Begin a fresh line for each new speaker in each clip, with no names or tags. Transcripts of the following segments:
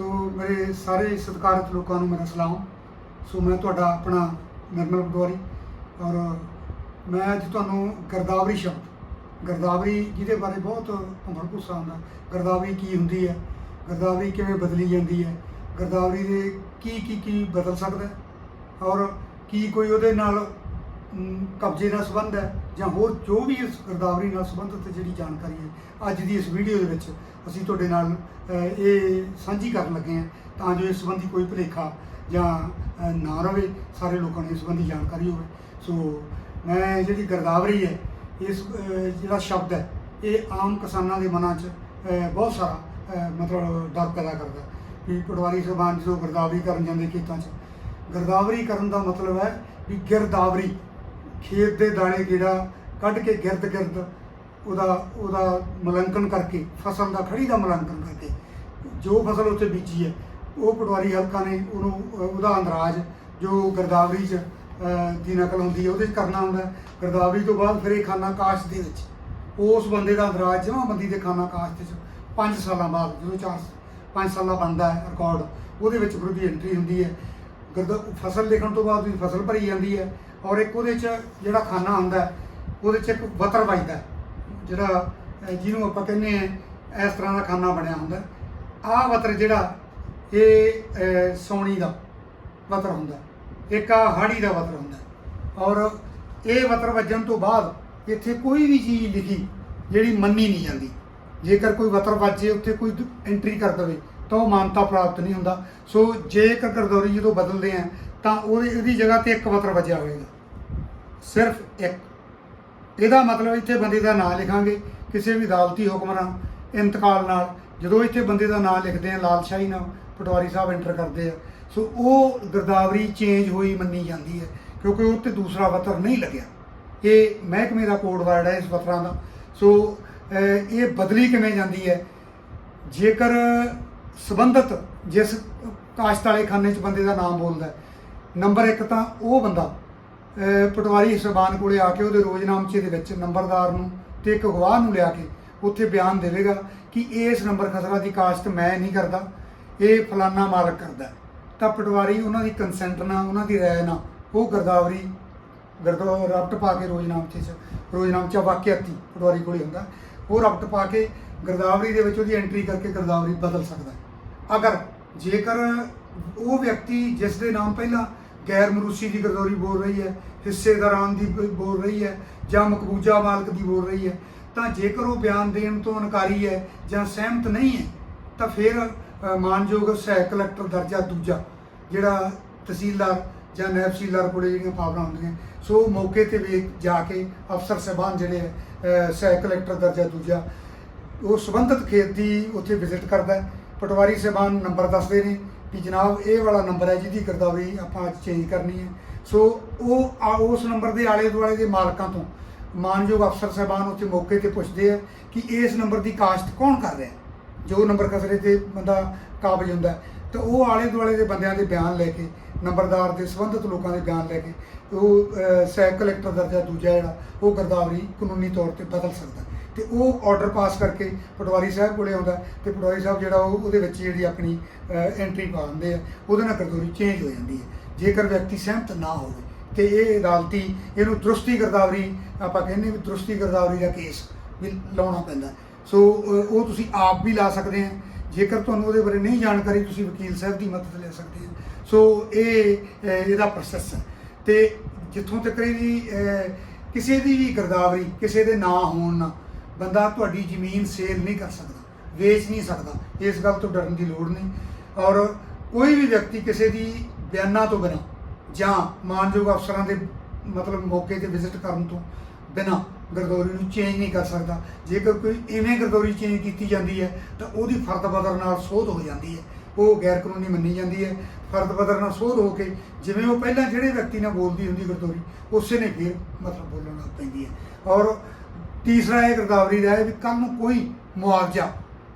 ਸੋ ਮੇਰੇ ਸਾਰੇ ਸਤਿਕਾਰਤ ਲੋਕਾਂ ਨੂੰ ਮੇਰਾ ਸਲਾਮ। ਸੋ ਮੈਂ ਤੁਹਾਡਾ ਆਪਣਾ ਨਿਰਮਲ ਪਟਵਾਰੀ ਔਰ ਮੈਂ ਅੱਜ ਤੁਹਾਨੂੰ ਗਰਦਾਵਰੀ ਸ਼ਬਦ, ਗਰਦਾਵਰੀ ਜਿਹਦੇ ਬਾਰੇ ਬਹੁਤ ਭੰਬਲ ਭੁੱਸਾ ਹੁੰਦਾ, ਗਰਦਾਵਰੀ ਕੀ ਹੁੰਦੀ ਹੈ, ਗਰਦਾਵਰੀ ਕਿਵੇਂ ਬਦਲੀ ਜਾਂਦੀ ਹੈ, ਗਰਦਾਵਰੀ ਦੇ ਕੀ ਕੀ ਕੀ ਬਦਲ ਸਕਦਾ ਔਰ ਕੀ ਕੋਈ ਉਹਦੇ ਨਾਲ ਕਬਜ਼ੇ ਦਾ ਸੰਬੰਧ ਹੈ। ਜਾਂ ਹੋਰ ਜੋ ਵੀ ਇਸ ਗਰਦਾਵਰੀ ਨਾਲ ਸੰਬੰਧਿਤ ਜਿਹੜੀ ਜਾਣਕਾਰੀ ਹੈ, ਅੱਜ ਦੀ ਇਸ ਵੀਡੀਓ ਦੇ ਵਿੱਚ ਅਸੀਂ ਤੁਹਾਡੇ ਨਾਲ ਇਹ ਸਾਂਝੀ ਕਰਨ ਲੱਗੇ ਹਾਂ। ਤਾਂ ਜੋ ਇਸ ਸੰਬੰਧੀ ਕੋਈ ਭੁਲੇਖਾ ਜਾਂ ਨਾ ਰਵੇ, ਸਾਰੇ ਲੋਕਾਂ ਨੂੰ ਇਸ ਸੰਬੰਧੀ ਜਾਣਕਾਰੀ ਹੋਵੇ। ਸੋ, ਮੈਂ ਜਿਹੜੀ ਗਰਦਾਵਰੀ ਹੈ, ਇਸ ਜਿਹੜਾ ਸ਼ਬਦ ਹੈ, ਇਹ ਆਮ ਕਿਸਾਨਾਂ ਦੇ ਮਨਾਂ 'ਚ ਬਹੁਤ ਸਾਰਾ ਮਤਲਬ ਡਰ ਪੈਦਾ ਕਰਦਾ। ਵੀ ਪਟਵਾਰੀ ਸਾਹਿਬਾਨ ਜਦੋਂ ਗਰਦਾਵਰੀ ਕਰਨ ਜਾਂਦੇ ਖੇਤਾਂ 'ਚ, ਗਰਦਾਵਰੀ ਕਰਨ ਦਾ ਮਤਲਬ ਹੈ ਵੀ ਗਿਰਦਾਵਰੀ। ਖੇਤ ਦੇ ਦਾਣੇ ਜਿਹੜਾ ਕੱਢ ਕੇ ਗਿਰਦ ਗਿਰਦ ਉਹਦਾ ਉਹਦਾ ਮੁਲਾਂਕਣ ਕਰਕੇ, ਫਸਲ ਦਾ ਖੜੀ ਦਾ ਮੁਲਾਂਕਣ ਕਰਕੇ, ਜੋ ਫਸਲ ਉੱਥੇ ਬੀਜੀ ਹੈ, ਉਹ ਪਟਵਾਰੀ ਹਲਕਾ ਨੇ ਉਹਨੂੰ ਉਹਦਾ ਅੰਦਰਾਜ ਜੋ ਗਰਦਾਵਰੀ 'ਚ ਦੀ ਨਕਲ ਹੁੰਦੀ ਹੈ, ਉਹਦੇ 'ਚ ਕਰਨਾ ਹੁੰਦਾ ਗਰਦਾਵਰੀ ਤੋਂ ਬਾਅਦ ਫਿਰ ਇਹ ਖਾਨਾ ਕਾਸ਼ ਦੇ ਵਿੱਚ। ਉਸ ਬੰਦੇ ਦਾ ਅੰਦਰਾਜ ਜਮਾਬੰਦੀ ਦੇ ਖਾਨਾ ਕਾਸ਼ ਦੇ 'ਚ 5 ਸਾਲਾਂ ਬਾਅਦ, ਜਦੋਂ 4 5 ਸਾਲਾਂ ਬਣਦਾ ਹੈ ਰਿਕਾਰਡ ਉਹਦੇ ਵਿੱਚ ਫਿਰ ਉਹਦੀ ਐਂਟਰੀ ਹੁੰਦੀ ਹੈ। ਗਰਦਾ, ਫਸਲ ਲਿਖਣ ਤੋਂ ਬਾਅਦ ਉਹਦੀ ਫਸਲ ਭਰੀ ਜਾਂਦੀ ਹੈ। ਔਰ ਇੱਕ ਉਹਦੇ 'ਚ ਜਿਹੜਾ ਖਾਨਾ ਹੁੰਦਾ ਉਹਦੇ 'ਚ ਇੱਕ ਵਤਰ ਵੱਜਦਾ ਜਿਹੜਾ ਜਿਹਨੂੰ ਆਪਾਂ ਕਹਿੰਦੇ ਆ ਇਸ ਤਰ੍ਹਾਂ ਦਾ ਖਾਨਾ ਬਣਿਆ ਹੁੰਦਾ ਆਹ ਵਤਰ ਜਿਹੜਾ ਇਹ ਅਹ, ਦਾ ਵਤਰ ਹੁੰਦਾ ਇੱਕ ਆ ਹਾੜੀ ਦਾ ਵਤਰ ਹੁੰਦਾ ਔਰ ਇਹ ਵਤਰ ਵੱਜਣ ਤੋਂ ਬਾਅਦ ਇੱਥੇ ਕੋਈ ਵੀ ਚੀਜ਼ ਲਿਖੀ ਜਿਹੜੀ ਮੰਨੀ ਨਹੀਂ ਜਾਂਦੀ। ਜੇਕਰ ਕੋਈ ਵਤਰ ਵੱਜੇ ਉੱਥੇ ਕੋਈ ਐਂਟਰੀ ਕਰ ਦਵੇ ਤਾਂ ਉਹ ਮਾਨਤਾ ਪ੍ਰਾਪਤ ਨਹੀਂ ਹੁੰਦਾ। ਸੋ ਜੇਕਰ ਗਰਦੌਰੀ ਜਦੋਂ ਬਦਲਦੇ ਆ ਤਾਂ ਉਹਦੀ ਇਹਦੀ ਜਗ੍ਹਾ ਤੇ ਇੱਕ ਵਤਰ ਵੱਜਿਆ ਹੋਵੇਗਾ ਸਿਰਫ ਇੱਕ। ਇਹਦਾ ਮਤਲਬ ਇੱਥੇ ਬੰਦੇ ਦਾ ਨਾਮ ਲਿਖਾਂਗੇ, ਕਿਸੇ ਵੀ ਅਦਾਲਤੀ ਹੁਕਮ ਨਾਲ ਇੰਤਕਾਲ ਨਾਲ। ਜਦੋਂ ਇੱਥੇ ਬੰਦੇ ਦਾ ਨਾਮ ਲਿਖਦੇ ਆ, ਲਾਲਸ਼ਾਹੀ ਨਾਲ ਪਟਵਾਰੀ ਸਾਹਿਬ ਐਂਟਰ ਕਰਦੇ ਆ। ਸੋ ਉਹ ਗਰਦਾਵਰੀ ਚੇਂਜ ਹੋਈ ਮੰਨੀ ਜਾਂਦੀ ਹੈ, ਕਿਉਂਕਿ ਉਹ ਤੇ ਦੂਸਰਾ ਵਤਰ ਨਹੀਂ ਲੱਗਿਆ। ਇਹ ਮਹਿਕਮੇ ਦਾ ਕੋਡ ਵਰਡ ਹੈ ਇਸ ਵਤਰਾਂ ਦਾ। ਸੋ ਇਹ ਬਦਲੀ ਕਿਵੇਂ ਜਾਂਦੀ ਹੈ? ਜੇਕਰ ਸੰਬੰਧਿਤ ਜਿਸ ਕਾਸ਼ਤ ਵਾਲੇ ਖਾਨੇ 'ਚ ਬੰਦੇ ਦਾ ਨਾਮ ਬੋਲਦਾ ਨੰਬਰ 1 ਤਾਂ ਉਹ ਬੰਦਾ ਪਟਵਾਰੀ ਸਬਾਨ ਕੋਲੇ ਆ ਕੇ ਉਹਦੇ ਰੋਜ਼ਨਾਮਚੇ ਦੇ ਵਿੱਚ ਨੰਬਰਦਾਰ ਨੂੰ ਤੇ ਇੱਕ ਗਵਾਹ ਨੂੰ ਲਿਆ ਕੇ ਉੱਥੇ ਬਿਆਨ ਦੇਵੇਗਾ ਕਿ ਇਸ ਨੰਬਰ ਖਸਰਾ ਦੀ ਕਾਸ਼ਤ ਮੈਂ ਨਹੀਂ ਕਰਦਾ, ਇਹ ਫਲਾਨਾ ਮਾਲਕ ਕਰਦਾ ਤਾਂ ਪਟਵਾਰੀ ਉਹਨਾਂ ਦੀ ਕੰਸੈਂਟ ਨਾਲ, ਉਹਨਾਂ ਦੀ ਰਾਏ ਨਾਲ ਉਹ ਗਰਦਾਵਰੀ ਗਰਦੋ ਰਬਟ ਪਾ ਕੇ ਰੋਜ਼ਨਾਮਚੇ 'ਚ, ਰੋਜ਼ਨਾਮਚਾ ਵਾਕਿਆਤੀ ਪਟਵਾਰੀ ਕੋਲੇ ਹੁੰਦਾ, ਉਹ ਰਬਟ ਪਾ ਕੇ ਗਰਦਾਵਰੀ ਦੇ ਵਿੱਚ ਉਹਦੀ ਐਂਟਰੀ ਕਰਕੇ ਗਰਦਾਵਰੀ ਬਦਲ ਸਕਦਾ ਅਗਰ ਜੇਕਰ ਉਹ ਵਿਅਕਤੀ ਜਿਸ ਦੇ ਨਾਮ ਪਹਿਲਾਂ ਗੈਰ ਮਰੂਸੀ ਦੀ ਗਰਦੌਰੀ ਬੋਲ ਰਹੀ ਹੈ ਹਿੱਸੇਦਾਰਾਂ ਦੀ ਬ- ਬੋਲ ਰਹੀ ਹੈ, ਜਾਂ ਮਕਬੂਜਾ ਮਾਲਕ ਦੀ ਬੋਲ ਰਹੀ ਹੈ। ਤਾਂ ਜੇਕਰ ਉਹ ਬਿਆਨ ਦੇਣ ਤੋਂ ਇਨਕਾਰੀ ਹੈ ਜਾਂ ਸਹਿਮਤ ਨਹੀਂ ਹੈ, ਤਾਂ ਫਿਰ ਮਾਨਯੋਗ ਸਹਾਇਕ ਕਲੈਕਟਰ ਦਰਜਾ ਦੂਜਾ, ਜਿਹੜਾ ਤਹਿਸੀਲਦਾਰ ਜਾਂ ਨਾਇਬ ਤਹਿਸੀਲਦਾਰ ਕੋਲੇ ਜਿਹੜੀਆਂ ਪਾਵਰਾਂ ਹੁੰਦੀਆਂ, ਸੋ ਮੌਕੇ ਤੇ ਵੀ ਜਾ ਕੇ ਅਫਸਰ ਸਾਹਿਬਾਨ ਜਿਹੜੇ ਹੈ ਸਹਾਇਕ ਕਲੈਕਟਰ ਦਰਜਾ ਦੂਜਾ, ਉਹ ਸੰਬੰਧਿਤ ਖੇਤ ਦੀ ਉੱਥੇ ਵਿਜ਼ਿਟ ਕਰਦਾ ਪਟਵਾਰੀ ਸਾਹਿਬਾਨ ਨੰਬਰ ਦੱਸਦੇ ਨੇ ਵੀ ਜਨਾਬ ਇਹ ਵਾਲਾ ਨੰਬਰ ਹੈ ਜਿਹਦੀ ਗਰਦਾਵਰੀ ਆਪਾਂ ਅੱਜ ਚੇਂਜ ਕਰਨੀ ਹੈ ਸੋ ਉਹ ਆ- ਉਸ ਨੰਬਰ ਦੇ ਆਲੇ ਦੁਆਲੇ ਦੇ ਮਾਲਕਾਂ ਤੋਂ ਮਾਨਯੋਗ ਅਫਸਰ ਸਾਹਿਬਾਨ ਉੱਥੇ ਮੌਕੇ ਤੇ ਪੁੱਛਦੇ ਆ ਕਿ ਇਸ ਨੰਬਰ ਦੀ ਕਾਸ਼ਤ ਕੌਣ ਕਰ ਰਿਹਾ ਹੈ? ਜੋ ਨੰਬਰ ਕਸਰੇ ਤੇ ਬੰਦਾ ਕਾਬਜ ਹੁੰਦਾ ਹੈ, ਤੇ ਉਹ ਆਲੇ ਦੁਆਲੇ ਦੇ ਬੰਦਿਆਂ ਦੇ ਬਿਆਨ ਲੈ ਕੇ ਨੰਬਰਦਾਰ ਦੇ ਸੰਬੰਧਿਤ ਲੋਕਾਂ ਦੇ ਬਿਆਨ ਲੈ ਕੇ ਉਹ ਅਹ, ਸਹਾਇਕ ਕਲੈਕਟਰ ਦਰਜਾ ਦੂਜਾ ਜਿਹੜਾ ਉਹ ਗਰਦਾਵਰੀ ਕਾਨੂੰਨੀ ਤੌਰ ਤੇ ਬਦਲ ਸਕਦਾ ਹੈ। ਤੇ ਉਹ ਆਰਡਰ ਪਾਸ ਕਰਕੇ ਪਟਵਾਰੀ ਸਾਹਿਬ ਕੋਲੇ ਆਉਂਦਾ ਹੈ ਤੇ ਪਟਵਾਰੀ ਸਾਹਿਬ ਜਿਹੜਾ ਉਹ ਉਹਦੇ ਵਿੱਚ ਜਿਹੜੀ ਆਪਣੀ ਐਂਟਰੀ ਪਾ ਦਿੰਦੇ ਆ ਉਹਦੇ ਨਾਲ ਗਰਦੌਰੀ ਚੇਂਜ ਹੋ ਜਾਂਦੀ ਹੈ। ਜੇਕਰ ਵਿਅਕਤੀ ਸਹਿਮਤ ਨਾ ਹੋਵੇ ਤੇ ਇਹ ਅਦਾਲਤੀ ਇਹਨੂੰ ਦਰੁਸਤੀ ਗਰਦਾਵਰੀ ਆਪਾਂ ਕਹਿੰਦੇ ਵੀ ਦਰੁਸਤੀ ਗਰਦਾਵਰੀ ਦਾ ਕੇਸ ਵੀ ਲਾਉਣਾ ਪੈਂਦਾ ਸੋ ਉਹ ਤੁਸੀਂ ਆਪ ਵੀ ਲਾ ਸਕਦੇ ਆ। ਜੇਕਰ ਤੁਹਾਨੂੰ ਉਹਦੇ ਬਾਰੇ ਨਹੀਂ ਜਾਣਕਾਰੀ ਤੁਸੀਂ ਵਕੀਲ ਸਾਹਿਬ ਦੀ ਮਦਦ ਲੈ ਸਕਦੇ ਆ। ਸੋ ਇਹ ਇਹਦਾ ਪ੍ਰੋਸੈਸ ਹੈ। ਤੇ ਜਿੱਥੋਂ ਤੱਕ ਇਹਦੀ ਅ, ਕਿਸੇ ਦੀ ਵੀ ਗਰਦਾਵਰੀ ਕਿਸੇ ਦੇ ਨਾਂ ਹੋਣ ਨਾਲ ਬੰਦਾ ਤੁਹਾਡੀ ਜ਼ਮੀਨ ਸੇਲ ਨਹੀਂ ਕਰ ਸਕਦਾ, ਵੇਚ ਨਹੀਂ ਸਕਦਾ, ਇਸ ਗੱਲ ਤੋਂ ਡਰਨ ਦੀ ਲੋੜ ਨਹੀਂ। ਔਰ ਕੋਈ ਵੀ ਵਿਅਕਤੀ ਕਿਸੇ ਦੀ ਬਿਆਨਾਂ ਤੋਂ ਬਿਨਾਂ ਜਾਂ ਮਾਨਯੋਗ ਅਫਸਰਾਂ ਦੇ ਮਤਲਬ ਮੌਕੇ ਤੇ ਵਿਜ਼ਿਟ ਕਰਨ ਤੋਂ ਬਿਨਾਂ ਗਰਦੌਰੀ ਨੂੰ ਚੇਂਜ ਨਹੀਂ ਕਰ ਸਕਦਾ। ਜੇਕਰ ਕੋਈ ਇਵੇਂ ਗਰਦੌਰੀ ਚੇਂਜ ਕੀਤੀ ਜਾਂਦੀ ਹੈ, ਤਾਂ ਉਹਦੀ ਫਰਦ ਬਦਰ ਨਾਲ ਸੋਧ ਹੋ ਜਾਂਦੀ ਹੈ। ਉਹ ਗੈਰ ਕਾਨੂੰਨੀ ਮੰਨੀ ਜਾਂਦੀ ਹੈ। ਫਰਦ ਬਦਰ ਨਾਲ ਸੋਧ ਹੋ ਕੇ ਜਿਵੇਂ ਉਹ ਪਹਿਲਾਂ ਜਿਹੜੇ ਵਿਅਕਤੀ ਨਾਲ ਬੋਲਦੀ ਹੁੰਦੀ ਗਰਦੌਰੀ, ਉਸੇ ਨੇ ਫਿਰ ਮਤਲਬ ਬੋਲਣ ਲੱਗ ਪੈਂਦੀ ਹੈ। ਔਰ ਤੀਸਰਾ ਇਹ ਗਰਦਾਵਰੀ ਦਾ ਹੈ ਵੀ ਕੱਲ ਨੂੰ ਕੋਈ ਮੁਆਵਜ਼ਾ,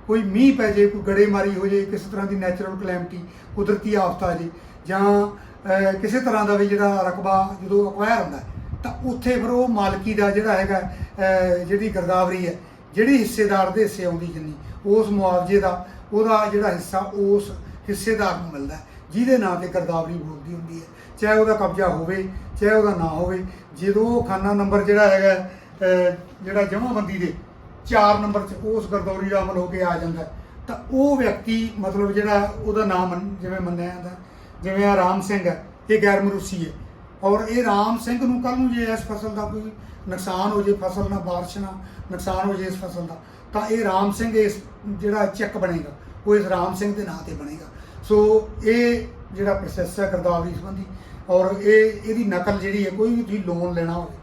ਕੋਈ ਮੀਂਹ ਪੈ ਜੇ, ਕੋਈ ਗੜੇਮਾਰੀ ਹੋ ਜੇ, ਕਿਸੇ ਤਰ੍ਹਾਂ ਦੀ ਨੈਚੁਰਲ ਕਲੈਮਿਟੀ ਕੁਦਰਤੀ ਆਫਤ ਆ ਜੇ ਜਾਂ ਕਿਸੇ ਤਰ੍ਹਾਂ ਦਾ ਵੀ ਜਿਹੜਾ ਰਕਬਾ ਜਦੋਂ ਅਕਵਾਇਰ ਹੁੰਦਾ ਤਾਂ ਉੱਥੇ ਫਿਰ ਉਹ ਮਾਲਕੀ ਦਾ ਜਿਹੜਾ ਹੈਗਾ ਜਿਹੜੀ ਗਰਦਾਵਰੀ ਹੈ, ਜਿਹੜੀ ਹਿੱਸੇਦਾਰ ਦੇ ਹਿੱਸੇ ਆਉਂਦੀ ਜਿੰਨੀ, ਉਸ ਮੁਆਵਜ਼ੇ ਦਾ, ਉਹਦਾ ਜਿਹੜਾ ਹਿੱਸਾ ਉਸ ਹਿੱਸੇਦਾਰ ਨੂੰ ਮਿਲਦਾ ਜਿਹਦੇ ਨਾਂ ਤੇ ਗਰਦਾਵਰੀ ਬੋਲਦੀ ਹੁੰਦੀ ਹੈ। ਚਾਹੇ ਉਹਦਾ ਕਬਜ਼ਾ ਹੋਵੇ, ਚਾਹੇ ਉਹਦਾ ਨਾ ਹੋਵੇ, ਜਦੋਂ ਉਹ ਖਾਨਾ ਨੰਬਰ ਜਿਹੜਾ ਹੈਗਾ ਜਿਹੜਾ ਜਮ੍ਹਾਂਬੰਦੀ ਦੇ 4 ਨੰਬਰ 'ਚ ਉਸ ਗਰਦੌਰੀ ਦਾ ਅਮਲ ਹੋ ਕੇ ਆ ਜਾਂਦਾ ਤਾਂ ਉਹ ਵਿਅਕਤੀ, ਮਤਲਬ ਜਿਹੜਾ ਉਹਦਾ ਨਾਮ ਮੰਨ- ਜਿਵੇਂ ਮੰਨਿਆ ਜਾਂਦਾ ਜਿਵੇਂ ਆ ਰਾਮ ਸਿੰਘ ਹੈ, ਇਹ ਗੈਰ ਮਰੂਸੀ ਹੈ। ਔਰ ਇਹ ਰਾਮ ਸਿੰਘ ਨੂੰ ਕੱਲ ਨੂੰ ਜੇ ਇਸ ਫਸਲ ਦਾ ਕੋਈ ਨੁਕਸਾਨ ਹੋ ਜੇ, ਫਸਲ ਨਾਲ ਬਾਰਿਸ਼ ਨਾਲ ਨੁਕਸਾਨ ਹੋ ਜੇ ਇਸ ਫਸਲ ਦਾ, ਤਾਂ ਇਹ ਰਾਮ ਸਿੰਘ ਇਸ ਜਿਹੜਾ ਚੈੱਕ ਬਣੇਗਾ, ਉਹ ਇਸ ਰਾਮ ਸਿੰਘ ਦੇ ਨਾਂ ਤੇ ਬਣੇਗਾ। ਸੋ ਇਹ ਜਿਹੜਾ ਪ੍ਰੋਸੈਸ ਹੈ ਗਰਦਾਵਰੀ ਸੰਬੰਧੀ, ਔਰ ਇਹ, ਇਹਦੀ ਨਕਲ ਜਿਹੜੀ ਹੈ, ਕੋਈ ਵੀ ਤੁਸੀਂ ਲੋਨ ਲੈਣਾ ਹੋਵੇ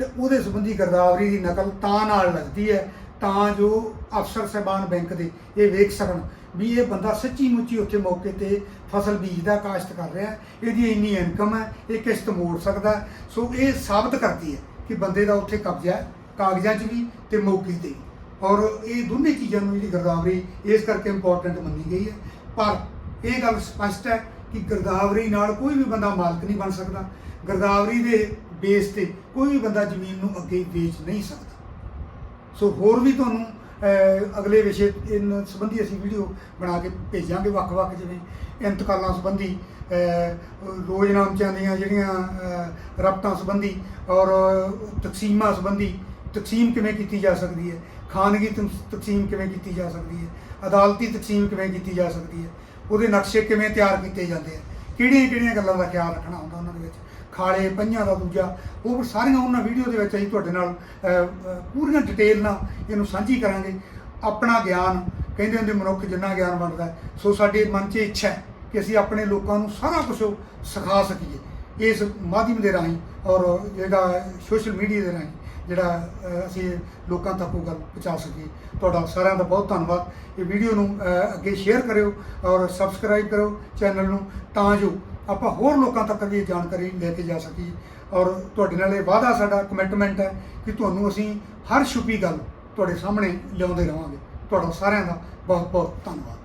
ਤੇ ਉਹਦੇ ਸੰਬੰਧੀ ਗਰਦਾਵਰੀ ਦੀ ਨਕਲ ਤਾਂ ਨਾਲ ਲੱਗਦੀ ਹੈ, ਤਾਂ ਜੋ ਅਫਸਰ ਸਾਹਿਬਾਨ ਬੈਂਕ ਦੇ ਇਹ ਵੇਖ ਸਕਣ ਵੀ ਇਹ ਬੰਦਾ ਸੱਚੀ ਮੁੱਚੀ ਉੱਥੇ ਮੌਕੇ ਤੇ ਫਸਲ ਬੀਜਦਾ, ਕਾਸ਼ਤ ਕਰ ਰਿਹਾ ਇਹਦੀ ਇੰਨੀ ਇਨਕਮ ਹੈ, ਇਹ ਕਿਸ਼ਤ ਮੋੜ ਸਕਦਾ ਸੋ ਇਹ ਸਾਬਤ ਕਰਦੀ ਹੈ ਕਿ ਬੰਦੇ ਦਾ ਉੱਥੇ ਕਬਜ਼ਾ ਹੈ, ਕਾਗਜ਼ਾਂ 'ਚ ਵੀ ਤੇ ਮੌਕੇ ਤੇ ਔਰ ਇਹ ਦੋਨੇ ਚੀਜ਼ਾਂ ਨੂੰ ਜਿਹੜੀ ਗਰਦਾਵਰੀ ਇਸ ਕਰਕੇ ਇੰਪੋਰਟੈਂਟ ਮੰਨੀ ਗਈ ਹੈ। ਪਰ ਇਹ ਗੱਲ ਸਪਸ਼ਟ ਹੈ ਕਿ ਗਰਦਾਵਰੀ ਨਾਲ ਕੋਈ ਵੀ ਬੰਦਾ ਮਾਲਕ ਨਹੀਂ ਬਣ ਸਕਦਾ। ਗਰਦਾਵਰੀ ਦੇ ਬੇਸ ਤੇ ਕੋਈ ਵੀ ਬੰਦਾ ਜ਼ਮੀਨ ਨੂੰ ਅੱਗੇ ਵੇਚ ਨਹੀਂ ਸਕਦਾ। ਸੋ ਹੋਰ ਵੀ ਤੁਹਾਨੂੰ ਅਗਲੇ ਵਿਸ਼ੇ ਇਨ ਸੰਬੰਧੀ ਅਸੀਂ ਵੀਡੀਓ ਬਣਾ ਕੇ ਭੇਜਾਂਗੇ ਵੱਖ-ਵੱਖ ਜਿਵੇਂ ਇੰਤਕਾਲਾਂ ਸੰਬੰਧੀ ਅਹ, ਰੋਜ਼ਨਾਮਚਿਆਂ ਦੀਆਂ ਜਿਹੜੀਆਂ ਅਹ, ਰਬਤਾਂ ਸੰਬੰਧੀ ਔਰ ਤਕਸੀਮਾਂ ਸੰਬੰਧੀ ਤਕਸੀਮ ਕਿਵੇਂ ਕੀਤੀ ਜਾ ਸਕਦੀ ਹੈ ਖਾਨਗੀ ਤਕ- ਤਕਸੀਮ ਕਿਵੇਂ ਕੀਤੀ ਜਾ ਸਕਦੀ ਹੈ ਅਦਾਲਤੀ ਤਕਸੀਮ ਕਿਵੇਂ ਕੀਤੀ ਜਾ ਸਕਦੀ ਹੈ ਉਹਦੇ ਨਕਸ਼ੇ ਕਿਵੇਂ ਤਿਆਰ ਕੀਤੇ ਜਾਂਦੇ ਆ ਕਿਹੜੀਆਂ ਕਿਹੜੀਆਂ ਗੱਲਾਂ ਦਾ ਖਿਆਲ ਰੱਖਣਾ ਹੁੰਦਾ ਉਹਨਾਂ ਦੇ ਵਿੱਚ। ਖਾਲੇ ਪੰਜਾਂ ਦਾ ਦੂਜਾ, ਉਹ ਸਾਰੀਆਂ ਉਹਨਾਂ ਵੀਡੀਓ ਦੇ ਵਿੱਚ ਅਸੀਂ ਤੁਹਾਡੇ ਨਾਲ ਪੂਰੀਆਂ ਡਿਟੇਲ ਨਾਲ ਇਹਨੂੰ ਸਾਂਝੀ ਕਰਾਂਗੇ। ਆਪਣਾ ਗਿਆਨ, ਕਹਿੰਦੇ ਹੁੰਦੇ ਮਨੁੱਖ ਜਿੰਨਾ ਗਿਆਨ ਬਣਦਾ ਸੋ ਸਾਡੇ ਮਨ 'ਚ ਇੱਛਾ ਹੈ ਕਿ ਅਸੀਂ ਆਪਣੇ ਲੋਕਾਂ ਨੂੰ ਸਾਰਾ ਕੁਝ ਸਿਖਾ ਸਕੀਏ, ਇਸ ਮਾਧਿਅਮ ਦੇ ਰਾਹੀਂ ਔਰ ਜਿਹੜਾ ਸੋਸ਼ਲ ਮੀਡੀਆ ਦੇ ਰਾਹੀਂ, ਜਿਹੜਾ ਅਸੀਂ ਲੋਕਾਂ ਤੱਕ ਉਹ ਗੱਲ ਪਹੁੰਚਾ ਸਕੀਏ। ਤੁਹਾਡਾ ਸਾਰਿਆਂ ਦਾ ਬਹੁਤ ਧੰਨਵਾਦ। ਇਹ ਵੀਡੀਓ ਨੂੰ ਅੱਗੇ ਸ਼ੇਅਰ ਕਰਿਓ ਔਰ ਸਬਸਕ੍ਰਾਈਬ ਕਰੋ ਚੈਨਲ ਨੂੰ, ਤਾਂ ਜੋ ਆਪਾਂ ਹੋਰ ਲੋਕਾਂ ਤੱਕ ਵੀ ਇਹ ਜਾਣਕਾਰੀ ਲੈ ਕੇ ਜਾ ਸਕੀਏ। ਔਰ ਤੁਹਾਡੇ ਨਾਲ ਇਹ ਵਾਅਦਾ ਸਾਡਾ ਕਮਿਟਮੈਂਟ ਹੈ ਕਿ ਤੁਹਾਨੂੰ ਅਸੀਂ ਹਰ ਛੁਪੀ ਗੱਲ ਤੁਹਾਡੇ ਸਾਹਮਣੇ ਲਿਆਉਂਦੇ ਰਹਾਂਗੇ ਤੁਹਾਡਾ ਸਾਰਿਆਂ ਦਾ ਬਹੁਤ ਬਹੁਤ ਧੰਨਵਾਦ।